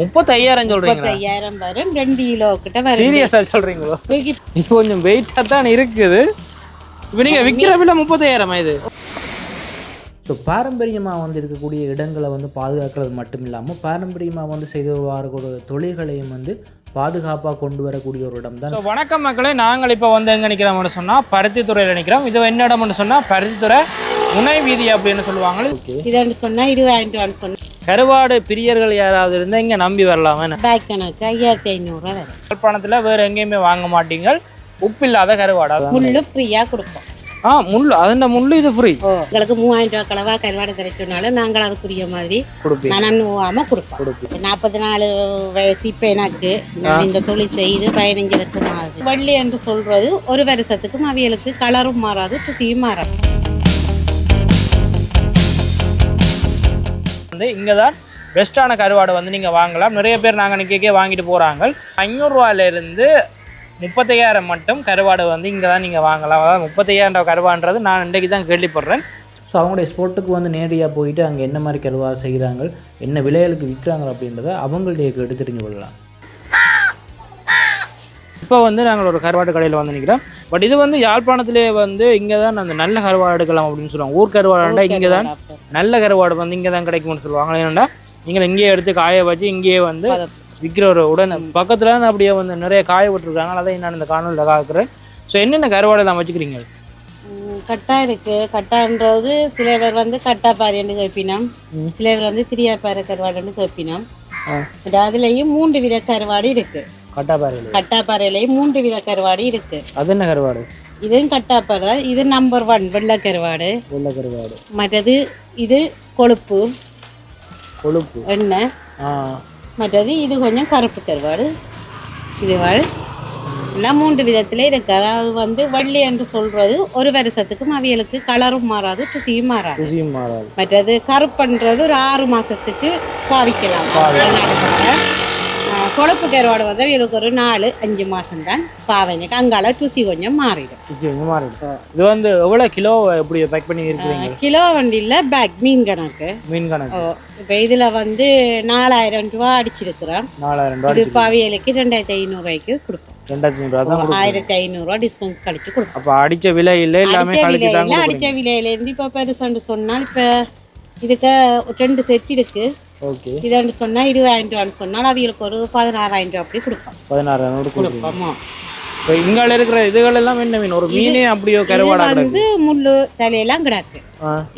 முப்பத்தையாயிரம் சொல்றீங்களா? முப்பத்தையாயிரம் வரும். ரெண்டு கிலோ கிட்ட வரும் சீரியஸா சொல்றீங்களோ? கொஞ்சம் வெயிட்டா தான் இருக்குது. இப்போ நீங்க விற்கிற விலை முப்பத்தாயிரமா இது? ஸோ பாரம்பரியமாக வந்து இருக்கக்கூடிய இடங்களை வந்து பாதுகாக்கிறது மட்டும் இல்லாமல் பாரம்பரியமாக வந்து செய்து வரக்கூடிய தொழில்களையும் வந்து பாதுகாப்பாக கொண்டு வரக்கூடிய ஒரு இடம் தான். வணக்கம் மக்களே. நாங்கள் இப்போ வந்து எங்கே நிற்கிறோம்னு சொன்னால் பருத்தித்துறையில் நிற்கிறோம் இது என்ன இடம்னு சொன்னால் பருத்தித்துறை முனை வீதி அப்படின்னு சொல்லுவாங்க ஓகே இதாண்டு சொன்னா இருபதாயிரம் ரூபான்னு சொன்னா. கருவாடு பிரியர்கள் யாராவது இருந்தால் இங்கே நம்பி வரலாம் ஐயாயிரத்தி ஐநூறுரூவா யாழ்ப்பாணத்தில் வேறு எங்கேயுமே வாங்க மாட்டீங்க உப்பில்லாத கருவாடு. அதான். முள்ளு ஃப்ரீயா கொடுப்போம். ஆ முள் அதுண்ட முள் இது ஃப்ரீ ஓ உங்களுக்கு மூவாயிரம் ரூபா கலவா கருவாடு கிடைச்சனால நாங்கள் அதுக்குரிய மாதிரி கொடுப்பீங்க. நான் நோவாம கொடுப்போம். நாற்பத்தி நாலு வயசு இப்போ எனக்கு. நான் இந்த தொழில் செய்து பதினஞ்சு வருஷம் ஆகுது வள்ளி என்று சொல்றது ஒரு வருஷத்துக்கும் அவியலுக்கு கலரும் மாறாது ருசியும் மாறாது. வந்து இங்கே தான் பெஸ்ட்டான கருவாடு வந்து நீங்கள் வாங்கலாம். நிறைய பேர் நாங்கள் நிற்கே வாங்கிட்டு போகிறாங்க ஐநூறுரூவாலேருந்து முப்பத்தையாயிரம் மட்டும் கருவாடு வந்து இங்கே தான் நீங்கள் வாங்கலாம். அதாவது முப்பத்தையாயிரம் கருவான்றது நான் இன்றைக்கு தான் கேள்விப்படுறேன். ஸோ அவங்களுடைய ஸ்போர்ட்டுக்கு வந்து நேரடியாக போயிட்டு அங்கே என்ன மாதிரி கருவாடு செய்கிறாங்க என்ன விலைகளுக்கு விற்கிறாங்க அப்படின்றத அவங்களுடைய கேட்டு தெரிஞ்சு கொள்ளலாம். இப்போ வந்து நாங்கள் ஒரு கருவாடு கடையில் வந்து நிற்கிறோம் பட் இது வந்து யாழ்ப்பாணத்திலே வந்து இங்கே தான் அந்த நல்ல கருவாடு எடுக்கலாம் அப்படின்னு சொல்லுவாங்க. ஊர் கருவாடுண்டா இங்கே தான் நல்ல கருவாடு வந்து இங்கே தான் கிடைக்கும்னு சொல்லுவாங்க. ஏன்னா நீங்கள் இங்கேயே எடுத்து காய வச்சு இங்கேயே வந்து விற்கிற உடனே பக்கத்தில் அப்படியே வந்து நிறைய காய விட்டுருக்காங்க அதை நான் இந்த காணொலியில் காக்குறேன். ஸோ என்னென்ன கருவாடு எல்லாம் வச்சுக்கிறீங்க? கட்டா இருக்கு. கட்டான்றது சில பேர் வந்து கட்டா பாரின்னு கேட்பினோம். சில பேர் வந்து திரியாப்பாறை கருவாடுன்னு கேட்பினோம் அதுலயும் மூன்று வித கருவாடு இருக்கு. கட்டாப்பாறையில் கட்டாப்பாறையிலையும் மூன்று வித கருவாடு இருக்கு. அது என்ன கருவாடு? இதுவும் கட்டாப்பாறை இது நம்பர் ஒன் வெள்ளை கருவாடு வெள்ளை கருவாடு மற்றது இது கொழுப்பு. கொழுப்பு. எண்ணெய் மற்றது இது கொஞ்சம் கருப்பு கருவாடு. இது வாழ். எல்லாம் மூன்று விதத்தில் இருக்கு. அதாவது வந்து வள்ளி என்று சொல்றது ஒரு வருஷத்துக்கும் அவியலுக்கு கலரும் மாறாது ருசியும் மாறாது. ருசியும் மாறாது. மற்றது கருப்புன்றது ஒரு ஆறு மாசத்துக்கு பாவிக்கலாம். கொழுப்பு கருவாடு வந்து அவியலுக்கு ஒரு நாலு அஞ்சு மாசம்தான் பாவனைக்கு அங்கால ருசி கொஞ்சம் மாறிடும் ருசி கொஞ்சம் மாறிடும் இது வந்து எவ்வளோ கிலோ எப்படி பேக் பண்ணி இருக்கிறீங்க கிலோ வண்டியில் பேக் மீன் கணக்கு மீன் கணக்கு இப்போ இதில் வந்து நாலாயிரம் ரூபா அடிச்சிருக்கிறோம் நாலாயிரம் ரூபா இது பாவியலுக்கு ரெண்டாயிரத்தி ஐநூறுரூவாய்க்கு கொடுப்போம் ரெண்டாயிரத்தி ஐநூறுரூவா தான் ஆயிரத்தி ஐநூறுரூவா டிஸ்கவுண்ட்ஸ் கழிச்சு கொடுப்போம் அப்போ அடித்த விலை இல்லை எல்லாமே அடிச்ச தான் விலையில அடிச்ச விலையிலேருந்து இப்போ பெருசாண்டு சொன்னால் இப்போ இதுக்கு ரெண்டு செட் இருக்கு ஓகே. இதாண்டு சொன்னால் இருபதாயிரம் ரூபான்னு சொன்னால் அவங்களுக்கு ஒரு பதினாறாயிரம் ரூபா அப்படி கொடுப்போம். பதினாறாயிரம் கொடுப்போமோ இப்போ இங்கால இருக்கிற இதுகள் எல்லாம் என்ன மீன்? ஒரு மீனே அப்படியோ இது கருவாடா வந்து முள்ளு தலையெல்லாம் கிடக்கு.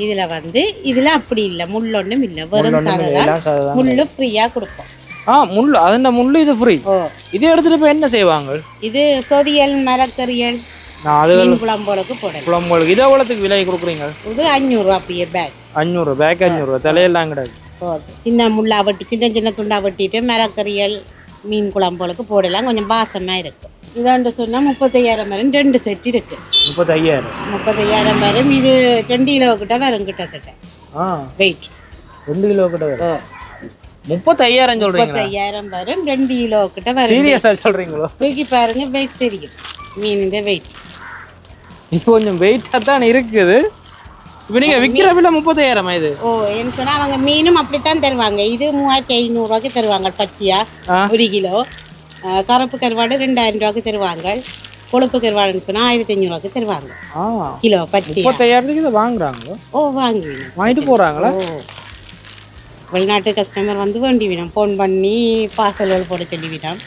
இதுல வந்து இதுல அப்படி இல்லை. முள் ஒன்றும் இல்லை. வெறும் சாதம் முள்ளு ஃப்ரீயா கொடுப்போம். ஆ முள் அதுண்ட முள் இது ஃப்ரீ இது எடுத்துட்டு போய் என்ன செய்வாங்க? இது சொதியல் மரக்கறியல் குழம்போளுக்கு போடலாம். குழம்புகளுக்கு இதை எவ்வளோத்துக்கு விலை கொடுக்குறீங்க? இது அஞ்சூறுரூவா அப்படியே பேக் அஞ்சூறு பேக் அஞ்சூறுவா தலையெல்லாம் கிடக்கு. ஓகே சின்ன முள்ளா வெட்டி சின்ன சின்ன துண்டா வெட்டிட்டு மரக்கறியல் மீன் குழம்போளுக்கு போடலாம். கொஞ்சம் பாசமாக இருக்கும். இதாண்டு சொன்னால் முப்பத்தையாயிரம் வரும். ரெண்டு செட் இருக்கு. முப்பத்தி ஐயாயிரம் முப்பத்தையாயிரம் வரும். இது ரெண்டு கிலோ கிட்ட வரும் கிட்டத்தட்ட. ஆ. வெயிட் ரெண்டு கிலோ கிட்ட வரும். முப்பத்தி ஐயாயிரம் சொல்றீங்களா? முப்பத்தையாயிரம் வரும். ரெண்டு கிலோ கிட்ட வரும். சீரியஸா சொல்றீங்களோ? தூக்கி பாருங்க. வெயிட் தெரியும். மீனின் வெயிட் இது கொஞ்சம் வெயிட்டாக தான் இருக்குது. இப்போ நீங்கள் விற்கிற விலை முப்பத்தாயிரமா இது? ஓ என்ன சொன்னா அவங்க மீனும் அப்படித்தான் தருவாங்க. இது மூவாயிரத்தி ஐநூறுரூவாக்கு தருவாங்க பச்சையா. ஒரு கிலோ. கருப்பு கருவாடு ரெண்டாயிரம் ரூபாய்க்கு தருவாங்க. கொழுப்பு கருவாடுன்னு சொன்னா ஆயிரத்தி ஐநூறுரூவாக்கு தருவாங்க. கிலோ பச்சையா? முப்பத்தாயிரத்துக்கு இதை வாங்குறாங்க ஓ வாங்குவீங்க. வாங்கிட்டு போகிறாங்களா ஓ. வெளிநாட்டு கஸ்டமர் வந்து வேண்டி விடும் ஃபோன் பண்ணி பார்சல்கள் போட சொல்லி விடும்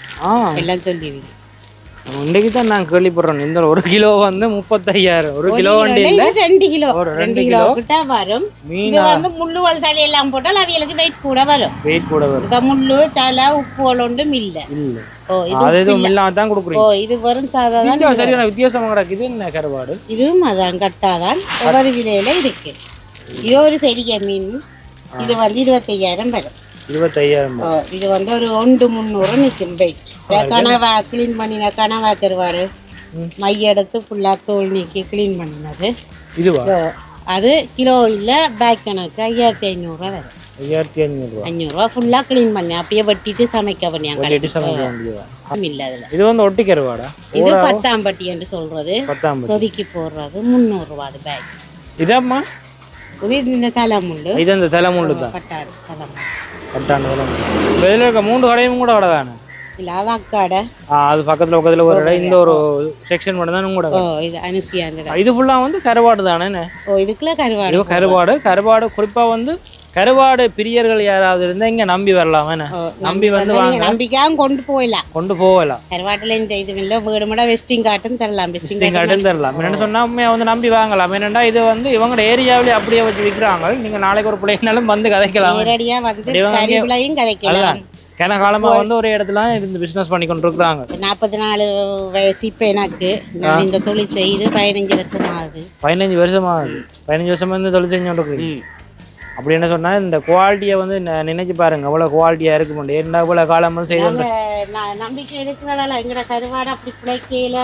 எல்லாம் சொல்லி விடும் இன்றைக்கு தான் நான் கேள்விப்படுறேன் இந்த ஒரு கிலோ வந்து முப்பத்தையாயிரம். ஒரு கிலோ வண்டி இல்லை ரெண்டு கிலோ. ஒரு ரெண்டு கிலோ கிட்ட வரும். மீன். வந்து முள்ளுவல் தலையெல்லாம் போட்டால் அவியலுக்கு வெயிட் கூட வரும். வெயிட் கூட வரும். இந்த முள்ளு தலை உப்புகள் ஒன்றும் இல்லை. இல்லை. ஓ இது எதுவும் இல்லாம தான் ஓ கொடுக்குறீங்க இது வெறும் சாதாரண சரியான வித்தியாசமா கிடக்குது என்ன கருவாடு? இதுவும் அதான் கட்டாதான் ஒவ்வொரு விலையில இருக்கு. இது ஒரு பெரிய மீன். இது வந்து இருபத்தையாயிரம் வரும். இருபத்தையாயிரம் இது வந்து ஒரு ஒன்று முந்நூறு நிற்கும் வெயிட் கனவா க்ளீன் பண்ணின கனவா கருவாடு. மை. எடுத்து ஃபுல்லாக தோல் நீக்கி க்ளீன் பண்ணினது. இதுவா? அது கிலோ இல்லை பேக் கணக்கு ஐயாயிரத்தி ஐநூறுரூவா வரும். ஐயாயிரத்தி ஐநூறுரூவா அஞ்சூறுரூவா ஃபுல்லாக க்ளீன் பண்ணி அப்படியே வெட்டிட்டு சமைக்க பண்ணியாங்க இல்லை அதில். இது வந்து ஒட்டி கருவாடா? இது பத்தாம்பட்டி என்று சொல்றது. பத்தாம் சொதுக்கி போடுறது முந்நூறுரூவா அது பேக் இதம்மா? இது இந்த தலைமுள்ளு. இது அந்த தலைமுள்ளு தான். கட்டாடு தலைமுள்ளு. பட்டாண்டு விலை இதில் இருக்க மூன்று கடையும் கூட கடை தானே? இல்லை அதான் கடை. ஆ, அது பக்கத்தில் பக்கத்தில் ஒரு இடம் இந்த ஒரு செக்ஷன் மட்டும் தான் கூட? ஓ இது அனுசியாண்ட இது ஃபுல்லாக வந்து கருவாடு தானே ஓ இதுக்குள்ள கருவாடு கருவாடு. கருவாடு குறிப்பாக வந்து கருவாடு பிரியர்கள் யாராவது இருந்தால் இங்கே நம்பி வரலாம் நம்பி வந்து நீங்க நம்பிக்கையாக கொண்டு போயிடலாம் கொண்டு போகலாம். கருவாட்டில் இந்த இது இல்லை வீடுமட வெஸ்டிங் காட்டும் தரலாம் வெஸ்டிங் கார்டும் தரலாம். என்னென்னு உண்மையாக வந்து நம்பி வாங்கலாம். என்னென்னா இது வந்து இவங்களோட ஏரியாவிலே அப்படியே வச்சு விற்கிறாங்க நீங்கள் நாளைக்கு ஒரு பிள்ளைங்கனாலும் வந்து கதைக்கலாம். நேரடியா வந்து கதைக்கலாம். கன காலமாக வந்து ஒரு இடத்துல இருந்து பிஸ்னஸ் பண்ணி கொண்டு இருக்கிறாங்க நாற்பத்தி நாலு வயசு இப்போ எனக்கு. நான் இந்த தொழில் செய்து பதினஞ்சு வருஷம் ஆகுது பதினஞ்சு வருஷமா ஆகுது பதினஞ்சு வருஷமா இருந்து தொழில் செஞ்சு கொண்டு. அப்படி என்ன சொன்னா இந்த குவாலிட்டியை வந்து நினைச்சு பாருங்க. எவ்வளவு குவாலிட்டியா இருக்க முடியும் ஏன்னா இவ்வளவு காலம் வந்து செய்து நம்பிக்கை இருக்கிறதால எங்கட கருவாடு அப்படி பிழைக்கையில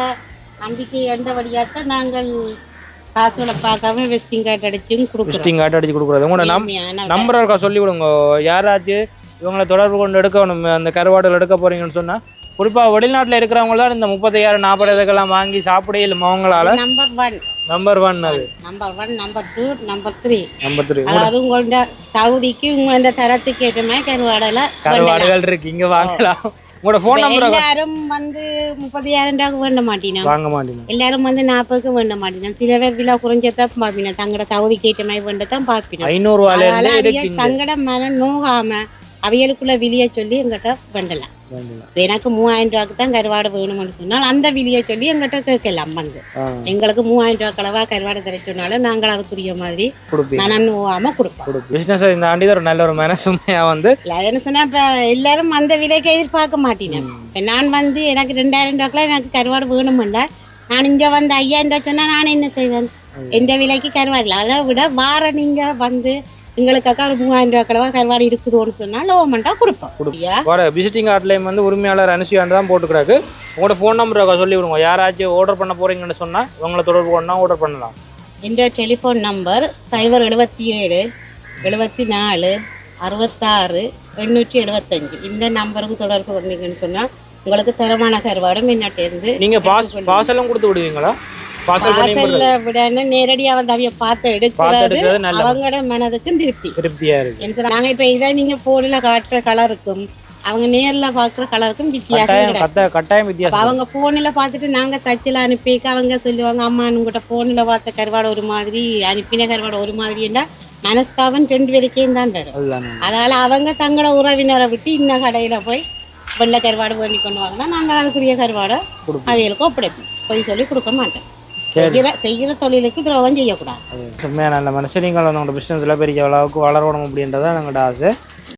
நம்பிக்கை எந்தபடியாத்தான் நாங்கள் காசுகளை பார்க்காம வெஸ்டிங் கார்டு அடிச்சும் கொடுக்குறோம். விசிட்டிங் கார்டு அடிச்சு கொடுக்குறது உங்களோட நம் நம்பர் இருக்கா சொல்லி விடுங்க யாராச்சும் இவங்களை தொடர்பு கொண்டு எடுக்கணும் அந்த கருவாடுகள் எடுக்க போறீங்கன்னு சொன்னா குறிப்பா வெளிநாட்டுல இருக்கிறவங்க தான் இந்த முப்பத்தையாயிரம் நாற்பது இதுக்கெல்லாம் வாங்கி சாப்பிடே இல்லை அவங்களால நம்பர் ஒன் நம்பர் ஒன் அது. Number one number two number three number three அதாவது உங்களோட தகுதிக்கு உங்களோட தரத்துக்கு ஏற்ற மாதிரி கருவாடெல்லாம் கருவாடுகள் இருக்கு. இங்க வாங்கலாம். உங்களோட ஃபோன் நம்பர் எல்லாரும் வந்து முப்பதாயிரம் ரூபாய்க்கு வேண்ட மாட்டினோம். வாங்க மாட்டீங்க எல்லாரும் வந்து நாற்பதுக்கு வேண்ட மாட்டினோம். சில பேர் விழா குறைஞ்சதான் பார்ப்பினோம் தங்களோட தகுதிக்கு ஏற்ற மாதிரி வேண்டதான் பார்ப்பினோம் இருக்கு தங்கட மனம் நோகாம அவியலுக்குள்ள விழிய சொல்லி எங்கிட்ட வேண்டலாம். எனக்கு மூவாயிரம் ரூபாய்க்கு தான் கருவாடு வேணும்னு சொன்னால் அந்த விழிய சொல்லி எங்கிட்ட கேட்கலாம் வந்து எங்களுக்கு மூவாயிரம் ரூபாய் களவா கருவாடு தர சொன்னாலும் நாங்கள் அதுக்குரிய மாதிரி மனம் நோகாம கொடுப்போம். பிசினஸ் இந்த ஆண்டி ஒரு நல்ல ஒரு மனசுமையா வந்து என்ன சொன்னா இப்ப எல்லாரும் அந்த விலைக்கு எதிர்பார்க்க மாட்டேன் இப்ப நான் வந்து எனக்கு ரெண்டாயிரம் ரூபாய்க்குலாம் எனக்கு கருவாடு வேணுமெண்டா நான் இங்க வந்து ஐயாயிரம் ரூபாய் சொன்னா நான் என்ன செய்வேன்? எந்த விலைக்கு கருவாடு இல்லை. அதை விட வார நீங்க வந்து எங்களுக்காக ஒரு மூவாயிரம் ரூபாய் கடவா கருவாடு இருக்குதோன்னு சொன்னா லோமெண்டா கொடுப்போம். அப்படியா வர விசிட்டிங் கார்ட்லேயும் வந்து உரிமையாளர் அனுசியாண்டு தான் போட்டுக்கிறாரு. உங்களோட ஃபோன் நம்பர் சொல்லி விடுங்க. யாராச்சும் ஆர்டர் பண்ண போறீங்கன்னு சொன்னா இவங்களை தொடர்பு கொண்டா ஆர்டர் பண்ணலாம். என்ற டெலிஃபோன் நம்பர் சைபர் எழுபத்தி ஏழு எழுபத்தி நாலு அறுபத்தாறு எண்ணூற்றி எழுபத்தஞ்சு இந்த நம்பருக்கு தொடர்பு கொண்டீங்கன்னு சொன்னா உங்களுக்கு தரமான கருவாடும் என்னட்டேருந்து நீங்க பாஸ் பாசலும் கொடுத்து விடுவீங்களா? வாசல்ல விடன்னு நேரடியா வந்து அவிய பார்த்து எடுக்கிறது அவங்களோட மனதுக்கும் திருப்தி. திருப்தியா இருக்கு. நாங்க இப்ப இதை நீங்க போன்ல காட்டுற கலருக்கும் அவங்க நேர்ல பாக்குற கலருக்கும் வித்தியாசம் கட்டாயம் வித்தியாசம். அவங்க போன்ல பார்த்துட்டு நாங்க தச்சில அனுப்பிக்க அவங்க சொல்லுவாங்க அம்மா உங்கள்கிட்ட போன்ல பார்த்த கருவாடு ஒரு மாதிரி அனுப்பின கருவாடு ஒரு மாதிரி என்ன மனஸ்தாபம் ரெண்டு பேருக்கையும் தான் அதனால அவங்க தங்களோட உறவினரை விட்டு இன்னும் கடையில போய் வெள்ளை கருவாடு வேண்டி கொண்டு வாங்கினா நாங்க அதுக்குரிய கருவாடை. அவைகளுக்கு ஒப்படைப்போம். போய் சொல்லி கொடுக்க மாட்டோம். செய்கிற செய்கிற தொழிலுக்கு துரோகம் செய்யக்கூடாது. உண்மையாக நல்ல மனுஷன் நீங்கள் உங்களோட பிஸ்னஸில் பெரிய அளவுக்கு வளரணும் அப்படின்றதான் எங்களோட ஆசை.